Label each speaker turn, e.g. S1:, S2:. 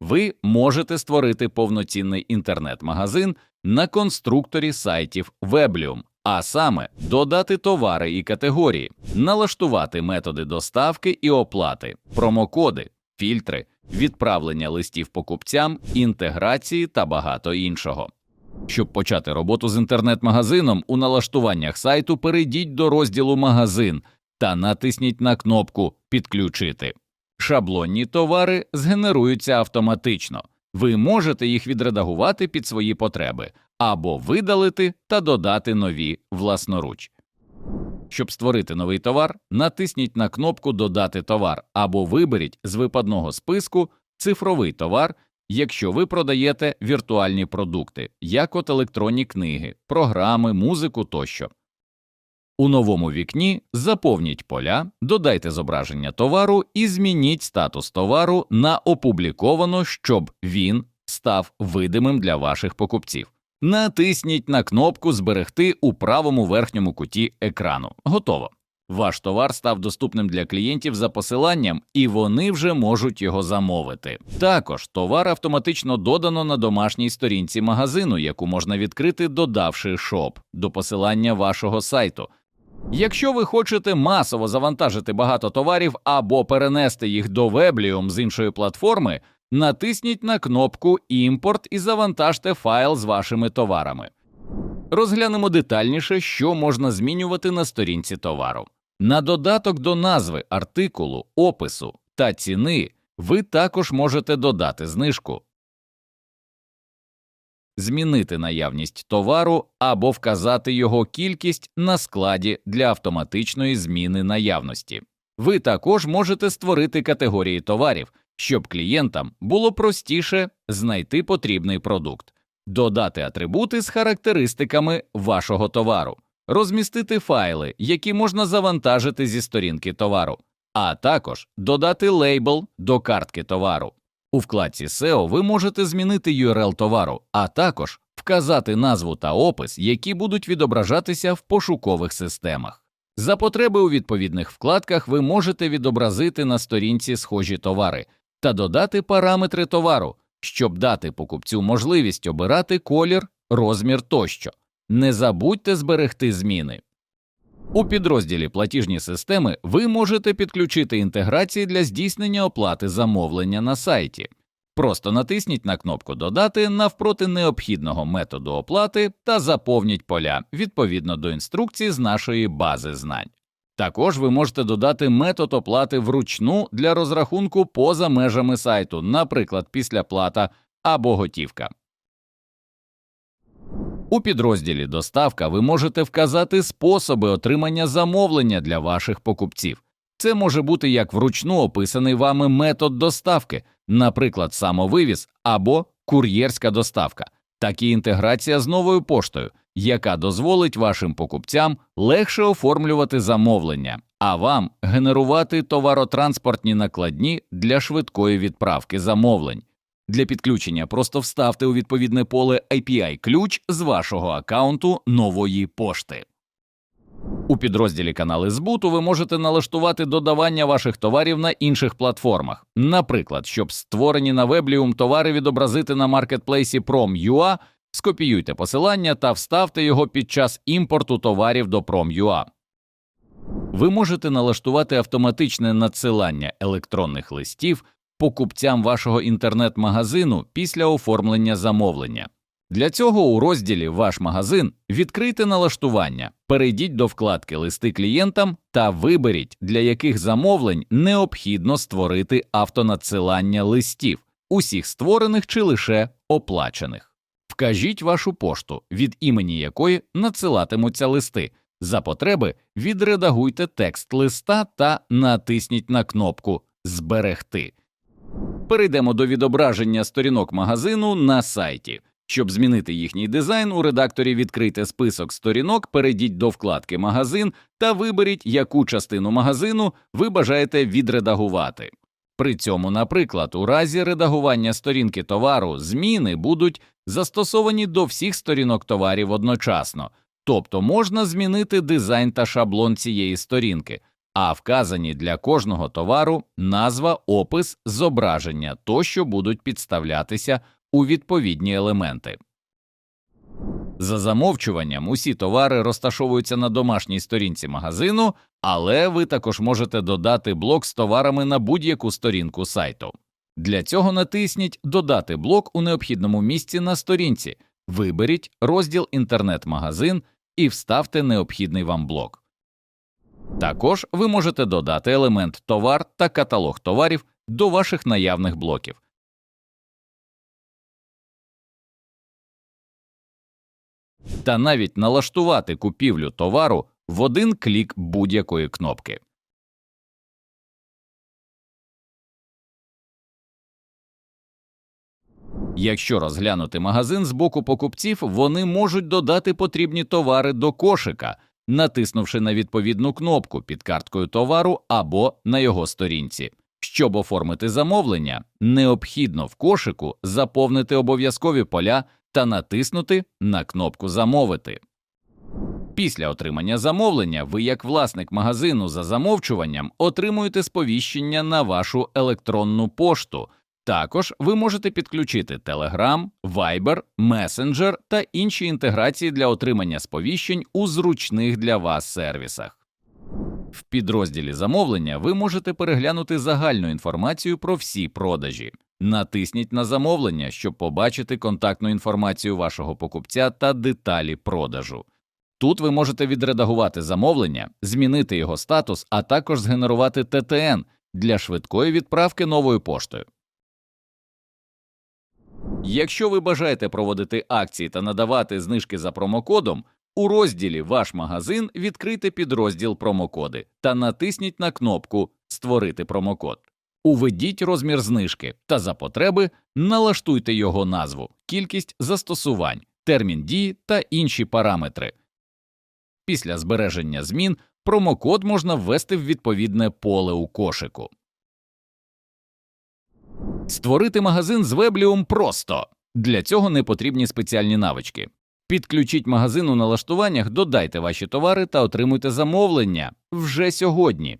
S1: ви можете створити повноцінний інтернет-магазин на конструкторі сайтів Weblium, а саме додати товари і категорії, налаштувати методи доставки і оплати, промокоди, фільтри, відправлення листів покупцям, інтеграції та багато іншого. Щоб почати роботу з інтернет-магазином, у налаштуваннях сайту перейдіть до розділу Магазин та натисніть на кнопку Підключити. Шаблонні товари згенеруються автоматично. Ви можете їх відредагувати під свої потреби або видалити та додати нові власноруч. Щоб створити новий товар, натисніть на кнопку Додати товар або виберіть з випадного списку цифровий товар, якщо ви продаєте віртуальні продукти, як от електронні книги, програми, музику тощо. У новому вікні заповніть поля, додайте зображення товару і змініть статус товару на опубліковано, щоб він став видимим для ваших покупців. Натисніть на кнопку Зберегти у правому верхньому куті екрану. Готово. Ваш товар став доступним для клієнтів за посиланням, і вони вже можуть його замовити. Також товар автоматично додано на домашній сторінці магазину, яку можна відкрити, додавши шоп до посилання вашого сайту. Якщо ви хочете масово завантажити багато товарів або перенести їх до Weblium з іншої платформи, натисніть на кнопку Імпорт і завантажте файл з вашими товарами. Розглянемо детальніше, що можна змінювати на сторінці товару. На додаток до назви артикулу, опису та ціни ви також можете додати знижку, змінити наявність товару або вказати його кількість на складі для автоматичної зміни наявності. Ви також можете створити категорії товарів, щоб клієнтам було простіше знайти потрібний продукт, додати атрибути з характеристиками вашого товару, розмістити файли, які можна завантажити зі сторінки товару, а також додати лейбл до картки товару. У вкладці SEO ви можете змінити URL товару, а також вказати назву та опис, які будуть відображатися в пошукових системах. За потреби у відповідних вкладках ви можете відобразити на сторінці схожі товари та додати параметри товару, щоб дати покупцю можливість обирати колір, розмір тощо. Не забудьте зберегти зміни. У підрозділі платіжні системи ви можете підключити інтеграції для здійснення оплати замовлення на сайті. Просто натисніть на кнопку Додати навпроти необхідного методу оплати та заповніть поля відповідно до інструкції з нашої бази знань. Також ви можете додати метод оплати вручну для розрахунку поза межами сайту, наприклад, післяплата або готівка. У підрозділі Доставка ви можете вказати способи отримання замовлення для ваших покупців. Це може бути як вручну описаний вами метод доставки, наприклад, самовивіз або кур'єрська доставка, так і інтеграція з новою поштою, яка дозволить вашим покупцям легше оформлювати замовлення, а вам генерувати товаротранспортні накладні для швидкої відправки замовлень. Для підключення просто вставте у відповідне поле API-ключ з вашого аккаунту нової пошти. У підрозділі канали збуту ви можете налаштувати додавання ваших товарів на інших платформах. Наприклад, щоб створені на Weblium товари відобразити на маркетплейсі Prom.ua, скопіюйте посилання та вставте його під час імпорту товарів до Prom.ua. Ви можете налаштувати автоматичне надсилання електронних листів покупцям вашого інтернет-магазину після оформлення замовлення. Для цього у розділі Ваш магазин відкрийте налаштування, перейдіть до вкладки Листи клієнтам та виберіть, для яких замовлень необхідно створити автонадсилання листів, усіх створених чи лише оплачених. Вкажіть вашу пошту, від імені якої надсилатимуться листи. За потреби відредагуйте текст листа та натисніть на кнопку Зберегти. Перейдемо до відображення сторінок магазину на сайті. Щоб змінити їхній дизайн, у редакторі відкрийте список сторінок, перейдіть до вкладки Магазин та виберіть, яку частину магазину ви бажаєте відредагувати. При цьому, наприклад, у разі редагування сторінки товару зміни будуть застосовані до всіх сторінок товарів одночасно, тобто можна змінити дизайн та шаблон цієї сторінки, а вказані для кожного товару назва, опис, зображення тощо будуть підставлятися у відповідні елементи. За замовчуванням усі товари розташовуються на домашній сторінці магазину, але ви також можете додати блок з товарами на будь-яку сторінку сайту. Для цього натисніть Додати блок у необхідному місці на сторінці, виберіть розділ Інтернет-магазин і вставте необхідний вам блок. Також ви можете додати елемент товар та каталог товарів до ваших наявних блоків. Та навіть налаштувати купівлю товару в один клік будь-якої кнопки. Якщо розглянути магазин з боку покупців, вони можуть додати потрібні товари до кошика, натиснувши на відповідну кнопку під карткою товару або на його сторінці. Щоб оформити замовлення, необхідно в кошику заповнити обов'язкові поля та натиснути на кнопку Замовити. Після отримання замовлення ви, як власник магазину за замовчуванням, отримуєте сповіщення на вашу електронну пошту. Також ви можете підключити Telegram, Viber, Messenger та інші інтеграції для отримання сповіщень у зручних для вас сервісах. В підрозділі замовлення ви можете переглянути загальну інформацію про всі продажі. Натисніть на замовлення, щоб побачити контактну інформацію вашого покупця та деталі продажу. Тут ви можете відредагувати замовлення, змінити його статус, а також згенерувати ТТН для швидкої відправки новою поштою. Якщо ви бажаєте проводити акції та надавати знижки за промокодом, у розділі Ваш магазин відкрийте підрозділ промокоди та натисніть на кнопку Створити промокод. Уведіть розмір знижки та за потреби налаштуйте його назву, кількість застосувань, термін дії та інші параметри. Після збереження змін промокод можна ввести в відповідне поле у кошику. Створити магазин з Weblium просто. Для цього не потрібні спеціальні навички. Підключіть магазин у налаштуваннях, додайте ваші товари та отримуйте замовлення вже сьогодні.